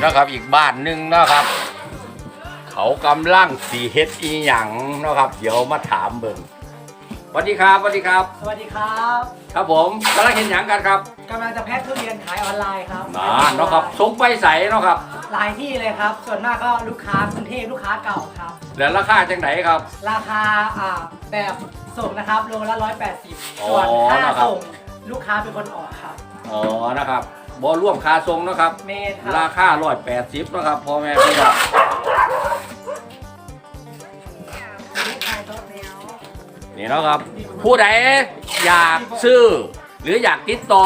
เนาะครับ อีกบ้านหนึงเนาะครับ เขากำลังสีเฮ็ดอีหยังเนาะครับ เดี๋ยวมาถามเบิ่งสวัสดีครับสวัสดีครับ สวัสดีครับครับผมกำลังเห็นหยังกันครับกำลังจะแพ็คทุเรียนขายออนไลน์ครับอ่าเนาะครับส่งไปใส่เนาะครับ หลายที่เลยครับ ส่วนมากก็ลูกค้ากรุงเทพลูกค้าเก่าครับ แล้วราคาจังไหนครับ ราคาอ่าแบบส่งนะครับโลละ180อ๋อส่วนค่านะครับ ส่งลูกค้าเป็นคนออกครับ อ๋อนะครับ บอร่วมค่าทรงเนาะครับ เมนครัราบคาร้อยแปดสิบนาะครับพ่อแม่พี่น้องนี่เนาะครับ ผู้ใดอยากซื้อ หรืออยากติดต่อ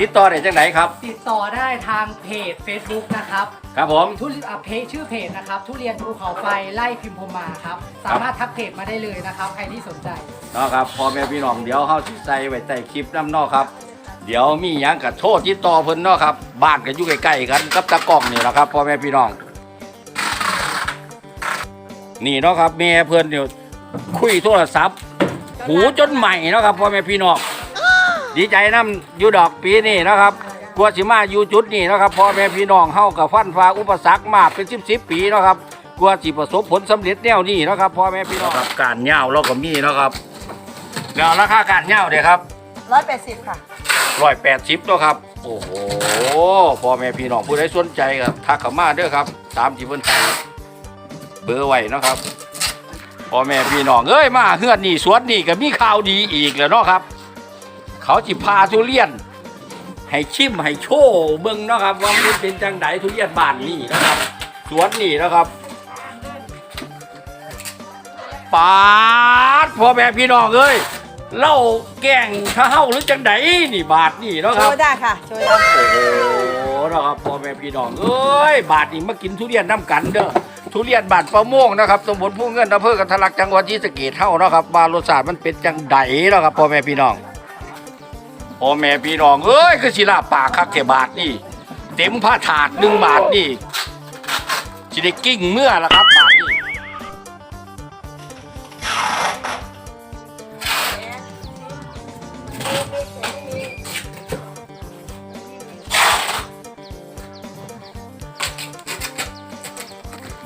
ติดต่อได้จังไหนครับ ติดต่อได้ทางเพจ Facebook นะครับครับผม ทุเรียนอ่าเพจชื่อเพจนะครับ ทุเรียนภูเขาไฟไล่พิมพมาครับ สามารถทักเพจมาได้เลยนะครับ ใครที่สนใจ เนาะครับพ่อแม่พี่น้องเดี๋ยวเฮาสิใส่ไว้ใต้คลิปน้ำเนอกครับ เดี๋ยวมีหยังกับโทษติดต่อเพิ่นเนาะครับบ้านก็อยู่ใกล้ๆกันกับตะกล้องนี่แหละครับพ่อแม่พี่น้อง นี่เนาะครับแม่เพิ่นเดี๋ยวคุยโทรศัพท์ หูจนใหม่เนาะครับพ่อแม่พี่น้องดีใจน้ำอยู่ดอกปีนี้เนาะครับกลัวสิมาอยู่จุดนี้เนาะครับพ่อแม่พี่น้องเฮากับฟันฟ้าอุปสรรคมาเป็นสิบสิบปีเนาะครับกลัวสิประสบผลสำเร็จแนวนี้เนาะครับพ่อแม่พี่น้องครับการเหย้าเราก็มีเนาะครับแล้วราคาการเหย้าเด้ครับร้อยแปดสิบค่ะร้อยแปดสิบเนาะครับ โอ้โหพ่อแม่พี่น้องผู้ใดสนใจครับทักเข้ามาเด้อครับ ตามที่เพิ่นให้เบอร์ไว้นะครับพ่อแม่พี่น้องเอ้ยมาเฮือนนี่สวนนี่ก็มีข่าวดีอีกแล้วเนาะครับ เขาจิพาทุเรียน ให้ชิมให้โชว์เบิ่งเนาะครับว่ามันเป็นจังไดทุเรียนบ้านนี่นะครับ สวนนี่นะครับปาดพ่อแม่พี่น้องเอ้ย เล่าแกล้งข้าเฮาหรือจังไดนี่บาทนี่เนาะโชครับว์ได้ค่ะ โชว์ได้โอ้โหนะครับพ่อแม่พี่น้องเอ้ยบาทนี่มากินทุเรียนน้ำกันเด้อทุเรียนบาทประโม่วงนะครับตำบลผู้เงินอำเภอกันทะลักจังหวัดศรีสะเกษเท่านะครับว่ารสชาติมันเป็นจังไดเนาะครับพ่อแม่พี่น้องพ่อแม่พี่น้องเอ้ยคือสิลาปากคักแค่บาทนี่ เต็มผ้าถาดหนึ่งบาทนี่สิได้กิ้งเมื่อละครับ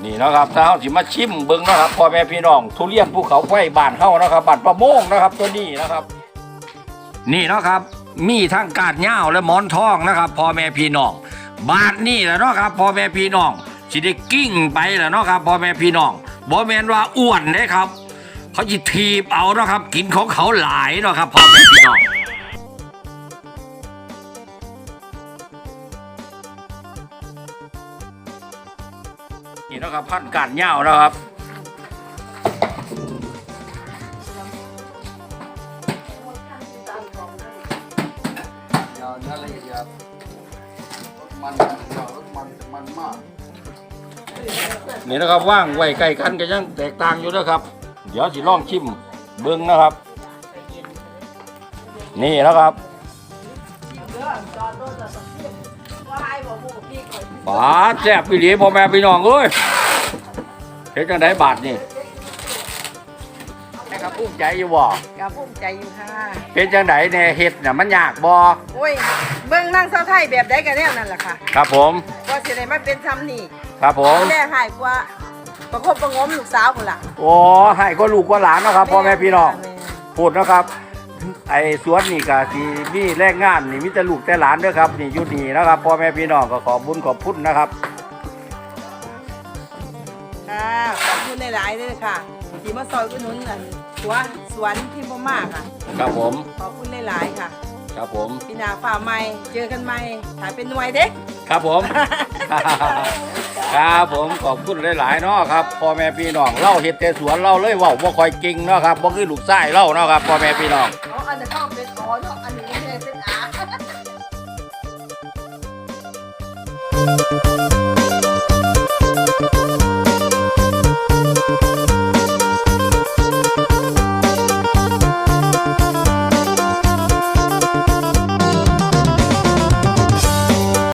นี่นะครับถ้าเฮาสิมาชิมเบิ่งนะครับพ่อแม่พี่น้อง ทุเรียนภูเขาไฟบานเฮานะครับบานประโมงนะครับตัวนี้นะครับ นี่นะครับ มีทั้งกาดเหย้าและหมอนทองนะครับพ่อแม่พี่น้อง บาทนี่แหละเนาะครับพ่อแม่พี่น้องสิได้กิ้งไปแหละเนาะครับพ่อแม่พี่น้องบ่แมนว่าอ้วนเด้ครับ เขาจิทีบเอาเนาะครับ กินของเขาหลายเนาะครับพ่อแม่พี่น้อง นี่เนาะครับพันธุ์กาดเหย้าเนาะครับยาวนั่นละเอียดมันยาวมันมันมากนี่นะครับว่างไว้ใกล้กันก็ยังแตกต่างอยู่นะครับ เดี๋ยวสิลองชิมเบิ้งนะครับ นี่นะครับ บาดแซ่บพี่หลีพ่อแม่พี่น้องเอ้ยเฮ็ดจังไดบาทนี่แม่ครับภูมิใจอยู่บ่กับภูมิใจอยู่ค่ะเป็นจังไดแน่เฮ็ดน่ะมันยากบ่โอ้ย เบิ้งนั่งเศร้าไทยแบบใดกันแน่นั่นแหละค่ะครับผม ก็สิได้มาเป็นซ้ำนี่ครับผมแม่หายกว่า ประคบประหงมลูกสาวพุ่นล่ะโอ้ให้ก็ลูกก็หลานเนาะครับพ่อแม่พี่น้องแม่พูดนะครับ ไอ้สวนนี่ก็ที่มีแรงงานนี่มีแต่ลูกแต่หลานเด้อครับนี่อยู่นี่นะครับพ่อแม่พี่น้องก็ขอบุญขอบคุณนะครับ ค่ะขอบคุณหลายๆเลยค่ะที่มาซอยอุดหนุนอันสวนสวนพิมพ์บ่มากค่ะ ครับผม ขอบคุณหลายๆค่ะครับผม พี่นาฝ่าใหม่เจอกันใหม่ถ่ายเป็นหน่วยเด็กครับผม ครับผมขอบคุณหลายๆเนาะครับพ่อแม่พี่น้องเล่าเฮ็ดแต่สวนเล่าเลยเว่าบ่ค่อยเก่งเนาะครับบ่คือลูกชายเล่าเนาะครับพ่อแม่พี่น้อง 嗯。